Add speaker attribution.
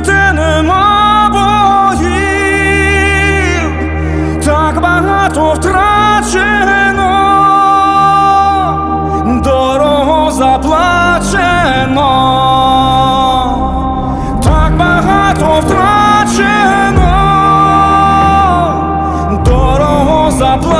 Speaker 1: де нема боїв, так багато втрачено, дорого заплачено, так багато втрачено, дорого заплачено.